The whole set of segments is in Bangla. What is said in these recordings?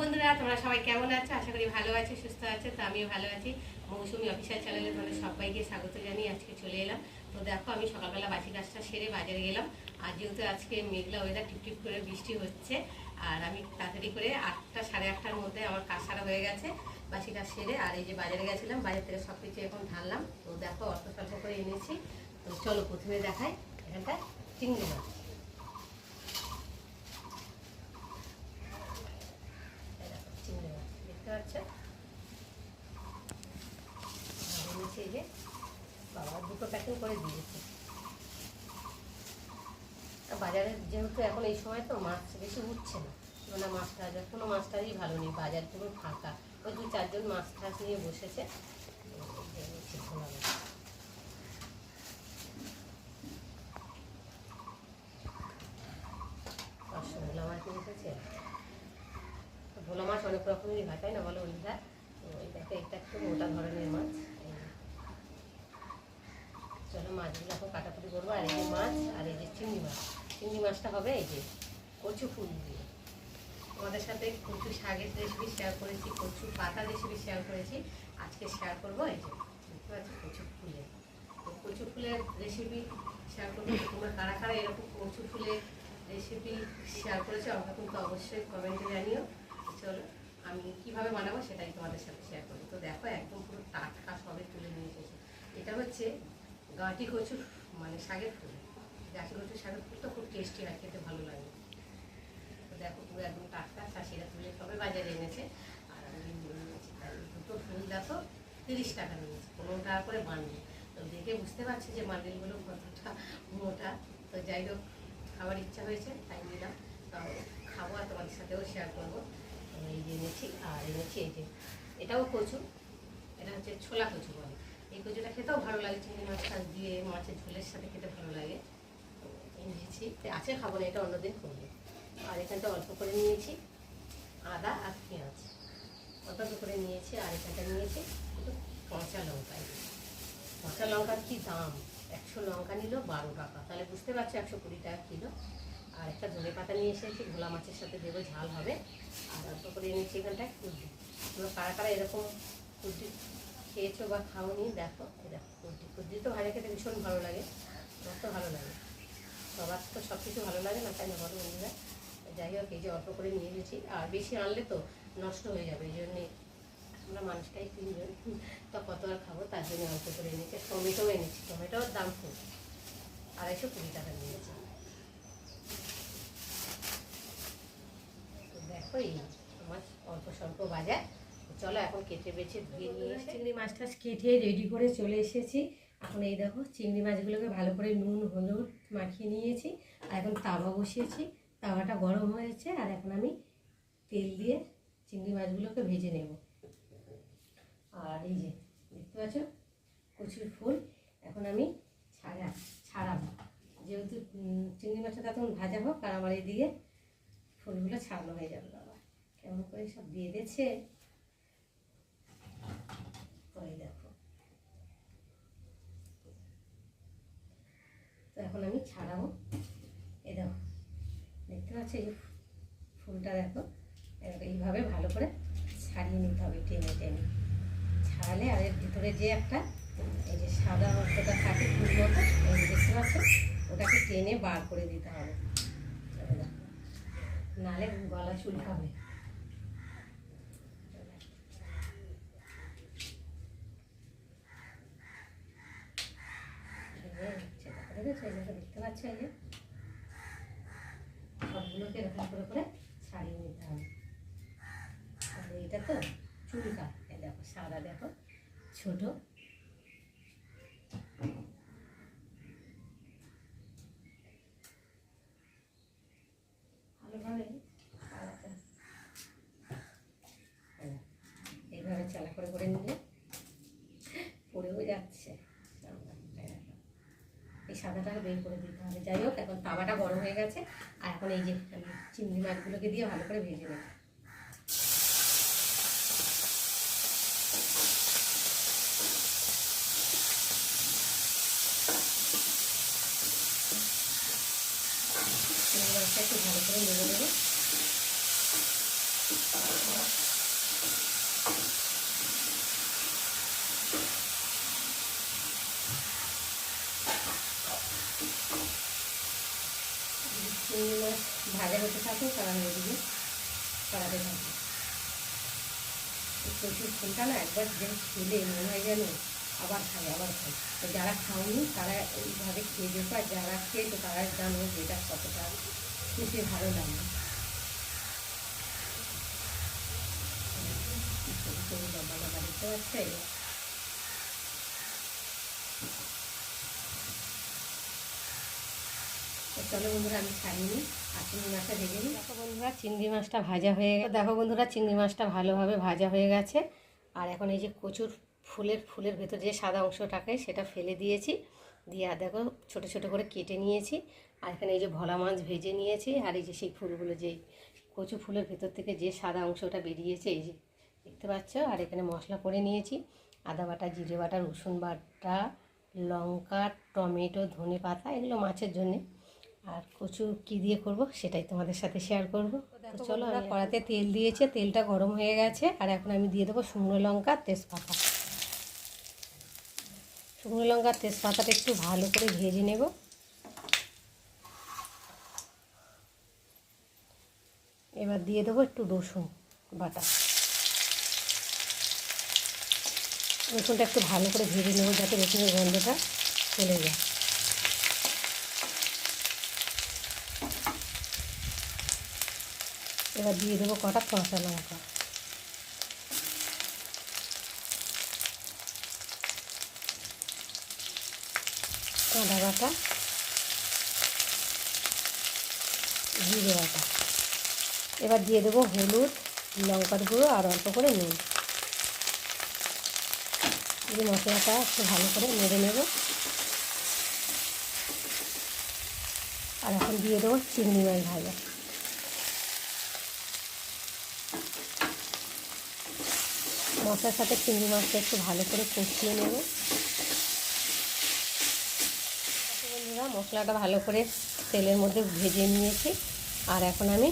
বন্ধুরা, তোমরা সবাই কেমন আছো? আশা করি ভালো আছো, সুস্থ আছো। তো আমিও ভালো আছি। মৌসুমি অফিসিয়াল চ্যানেলে তোমাদের সবাইকে স্বাগত জানিয়ে আজকে চলে এলাম। তো দেখো, আমি সকালবেলা বাসি কাজটা সেরে বাজারে গেলাম। আর যেহেতু আজকে মেঘলা ওয়েদার টিপটিপ করে বৃষ্টি হচ্ছে, আর আমি তাড়াতাড়ি করে আটটা, সাড়ে আটটার মধ্যে আমার কাজ সারা হয়ে গেছে, বাসি কাজ সেরে। আর এই যে বাজারে গেছিলাম, বাজার থেকে সব কিছু এখন ঢাললাম। তো দেখো, অল্প স্বল্প করে এনেছি। তো চলো প্রথমে দেখাই এখানটা চিংড়ি মাছ এই দেখো, চিংড়ি মাছ দেখতে পাচ্ছ আর এনেছি এই যে, বাবা দুটো প্যাকিং করে দিয়েছে। বাজারে যেহেতু এখন এই সময় তো মাছ বেশি উঠছে না মানে মাছ টাছ কোনো মাছ টাছই ভালো নেই, বাজার পুরো ফাঁকা। ওই দু চারজন মাছ টাছ নিয়ে বসেছে। ভোলা মাছ। ভোলা মাছ অনেক রকমেরই তাই না বলো বন্ধুরা? তো এটা একটু মোটা ধরনের মাছ। মাছগুলো এখন কাটাকুটি করব, আর এই যে মাছ আর এই যে চিংড়ি মাছ। চিংড়ি মাছটা হবে এই যে কচু ফুল দিয়ে। তোমাদের সাথে কচু শাকের রেসিপি শেয়ার করেছি, কচু পাতা রেসিপি শেয়ার করেছি। আজকে শেয়ার করব এই যে, দেখতে পাচ্ছি কচু ফুলের তো কচু ফুলের রেসিপি শেয়ার করব। তোমরা কারা কারা এরকম কচু ফুলের রেসিপি শেয়ার করেছ, আমাকে কিন্তু অবশ্যই কমেন্টে জানিও। চলো, আমি কীভাবে বানাবো সেটাই তোমাদের সাথে শেয়ার করব তো দেখো, একদম পুরো টাটকা সবে তুলে নিয়ে এসেছি। এটা হচ্ছে গাঁটি কচুর মানে শাকের ফুল। গাঁটি কচুর শাকের ফুল তো খুব টেস্টি হয়, খেতে ভালো লাগে। তো দেখো, পুরো একদম টাটকা চাষিরা তুলে সবে বাজারে এনেছে। আর আমি নিয়ে নিয়েছি দুটো ফুল দেখো, তিরিশ টাকা নিয়েছি, পনেরো টাকা করে বান্ডিল তো দেখে বুঝতে পারছি যে বান্ডিলগুলো কতটা মোটা। তো যাই হোক, খাবার ইচ্ছা হয়েছে, তাই নিলাম। তাও খাব আর তোমাদের সাথেও শেয়ার করব। এই যে এনেছি, আর এনেছি এই যে, এটাও কচু, এটা হচ্ছে ছোলা কচু বলে। এই কচুটা খেতেও ভালো লাগে, চিংড়ি মাছ টাছ দিয়ে মাছের ঝোলের সাথে খেতে ভালো লাগে। এনেছি আছে, খাব না, এটা অন্যদিন করব। আর এখানটা অল্প করে নিয়েছি, আদা আর পেঁয়াজ। অল্প করে নিয়েছি, আর এখানটা নিয়েছি কাঁচা লঙ্কা। কাঁচা লঙ্কার কি দাম? একশো লঙ্কা নিল, বারো টাকা। তাহলে বুঝতে পারছ, একশো কুড়ি টাকা কিলো। আর একটা ধনে পাতা নিয়ে এসেছি ভোলা মাছের সাথে দেবো, ঝাল হবে। আর অল্প করে এনেছি এখানটায় কুর্দি। কারা কারা এরকম কুর্দি খেয়েছো বা খাওনি, দেখো দেখো কুর্দি তো ভাজা খেতে ভীষণ ভালো লাগে, আমার তো ভালো লাগে। সবার তো সব কিছু ভালো লাগে না, তাই না, বলো বন্ধুরা? যাই হোক, এই যে অল্প করে নিয়ে এসেছি আর বেশি আনলে তো নষ্ট হয়ে যাবে, এই জন্যে আমরা মানুষটাই তিনজন। তো কত আর খাব, তার জন্য অল্প করে এনেছি। টমেটো এনেছি, টমেটোর দাম খুব। আড়াইশো কুড়ি টাকা নিয়েছি। দেখো এই আমার অল্প স্বল্প বাজার। চলো এখন কেটে বেছে ধুয়ে নিয়ে চিংড়ি মাছটা কেটে রেডি করে চলে এসেছি। এখন এই দেখো, চিংড়ি মাছগুলোকে ভালো করে নুন, হলুদ মাখিয়ে নিয়েছি। আর এখন তাওয়া বসিয়েছি। তাওয়াটা গরম হয়েছে আর এখন আমি তেল দিয়ে চিংড়ি মাছগুলোকে ভেজে নেব। আর এই যে, দেখতে পাচ্ছ? কচুর ফুল। এখন আমি ছাড়া ছাড়াবো। যেহেতু চিংড়ি মাছটা তখন ভাজা হোক আর আমার এইদিকে ফুলগুলো ছাড়ানো হয়ে যাবে, বাবা। কেমন করে সব দিয়ে দিয়েছে ওই দেখো তো এখন আমি ছাড়াবো। এই দেখো, দেখতে পাচ্ছি এই ফুলটা দেখো? এইভাবে ভালো করে ছাড়িয়ে নিতে হবে টেনে টেনে। ছাড়ালে আর এর ভিতরে যে একটা এই যে সাদা অংশটা থাকে ফুল মতো, এই দেখতে পাচ্ছ, ওটাকে টেনে বার করে দিতে হবে। নাহলে গলা চুলকাবে এই যে, সেটা করে দিয়েছ, এই দেখতে এই সবগুলোকে এরকম করে করে ছাড়িয়ে নিতে হবে। আর এইটা তো চুলকা দেখো, সাদা দেখো, ছোট। ভালোভাবে এইভাবে চালা করে করে নিলে পড়েও যাচ্ছে। এই সাদাটাকে বের করে হবে যাই হোক, এখন তাওয়াটা গরম হয়ে গেছে। আর এখন এই যে চিংড়ি মাছগুলোকে দিয়ে ভালো করে ভেজে নেব চিংড়ি মাছটা একটু ভালো করে নেড়ে দেবো থাকুক আর আমি এদিকে কড়াতে থাকি ফুলটা না একবার যে খেলে, মনে হয় যেন আবার খাই আবার খাই তো যারা খাওনি, তারা এইভাবে খেয়ে দেখো, আর যারা খেয়েছো, তারা জানো যে এটা কতটা খেতে ভালো লাগে। লম্বা দেখতে পাচ্ছে চলো বন্ধুরা, আমি ছাড়িয়ে নিই। আর চিংড়ি মাছটা ভেজে নিই। দেখো বন্ধুরা, চিংড়ি মাছটা ভাজা হয়ে গেছে। দেখো বন্ধুরা, চিংড়ি মাছটা ভালোভাবে ভাজা হয়ে গেছে। আর এখন এই যে কচুর ফুলের ফুলের ভেতর যে সাদা অংশটাকে, সেটা ফেলে দিয়েছি। দিয়ে আর দেখো, ছোটো ছোটো করে কেটে নিয়েছি। আর এখানে এই যে ভোলা মাছ ভেজে নিয়েছি। আর এই যে সেই ফুলগুলো যেই কচু ফুলের ভেতর থেকে যে সাদা অংশটা বেরিয়েছে, এই যে দেখতে পাচ্ছ? আর এখানে মশলা করে নিয়েছি। আদা বাটা, জিরে বাটা, রসুন বাটা, লঙ্কা, টমেটো, ধনে পাতা, এগুলো মাছের জন্যে। আর কচু কি দিয়ে করব সেটাই তোমাদের সাথে শেয়ার করব। তো চলো আমরা কড়াতে তেল দিয়েছে তেলটা গরম হয়ে গেছে আর এখন আমি দিয়ে দেবো শুকনো লঙ্কা তেজপাতা। শুকনো লঙ্কার তেজপাতাটা একটু ভালো করে ভেজে নেব। এবার দিয়ে দেবো একটু রসুন বাটা। রসুনটা একটু ভালো করে ভেজে নেব যাতে রসুনের গন্ধটা চলে যায়। এবার দিয়ে দেবো কটা কাঁচা লঙ্কা। কাঁদা বাটা? জিরে বাটা। এবার দিয়ে দেবো হলুদ, লঙ্কার গুঁড়ো আর অল্প করে নুন। এই মশলাটা একটু ভালো করে নেড়ে নেব। আর এখন দিয়ে দেবো চিংড়ি মাছ ভাজা। মশলার সাথে চিংড়ি মাছটা একটু ভালো করে কষিয়ে নেব। বন্ধুরা, মশলাটা ভালো করে তেলের মধ্যে ভেজে নিয়েছি। আর এখন আমি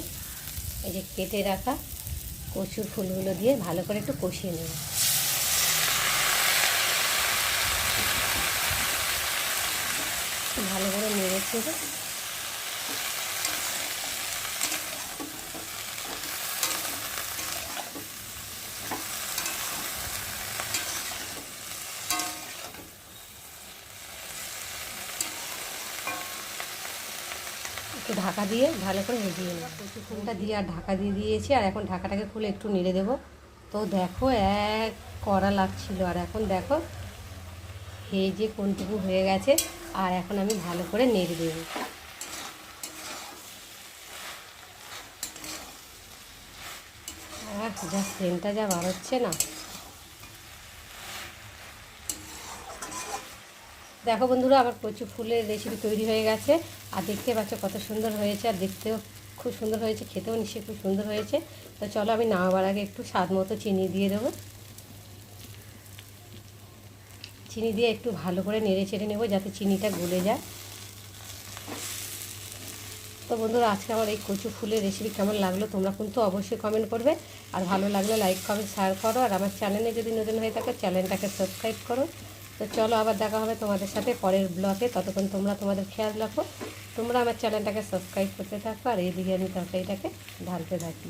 এই যে কেটে রাখা কচুর ফুলগুলো দিয়ে ভালো করে একটু কষিয়ে নেব। ভালো করে নেড়ে একটু ঢাকা দিয়ে ভালো করে ভেজিয়ে নেব কচু দিয়ে আর ঢাকা দিয়ে দিয়েছি, আর এখন ঢাকাটাকে খুলে একটু নেড়ে দেবো। তো দেখো এক কড়া লাগছিল, আর এখন দেখো ভেজে কোনটুকু হয়ে গেছে, আর এখন আমি ভালো করে নেড়ে দেবো। যা সেন্টটা যা বার হচ্ছে না। দেখো বন্ধুরা, আমার কচু ফুলের রেসিপি তৈরি হয়ে গেছে। আর দেখতে পাচ্ছ কত সুন্দর হয়েছে, আর দেখতেও খুব সুন্দর হয়েছে, খেতেও নিশ্চয়ই খুব সুন্দর হয়েছে। তো চলো আমি নামাবার আগে একটু স্বাদ মতো চিনি দিয়ে দেবো। চিনি দিয়ে একটু ভালো করে নেড়ে চেড়ে নেব যাতে চিনিটা গলে যায়। তো বন্ধুরা, আজকে আমার এই কচু ফুলের রেসিপি কেমন লাগল তোমরা কিন্তু অবশ্যই কমেন্ট করবে। আর ভালো লাগলে লাইক কমেন্ট শেয়ার করো। আর আমার চ্যানেলে যদি নতুন হয়ে থাকে চ্যানেলটাকে সাবস্ক্রাইব করো। তো চলো আবার দেখা হবে তোমাদের সাথে পরের ব্লগে ততক্ষণ তোমরা তোমাদের খেয়াল রাখো। তোমরা আমার চ্যানেলটাকে সাবস্ক্রাইব করতে থাকো, আর এইদিকে আমি তরকারিটাকে ঢালতে থাকি।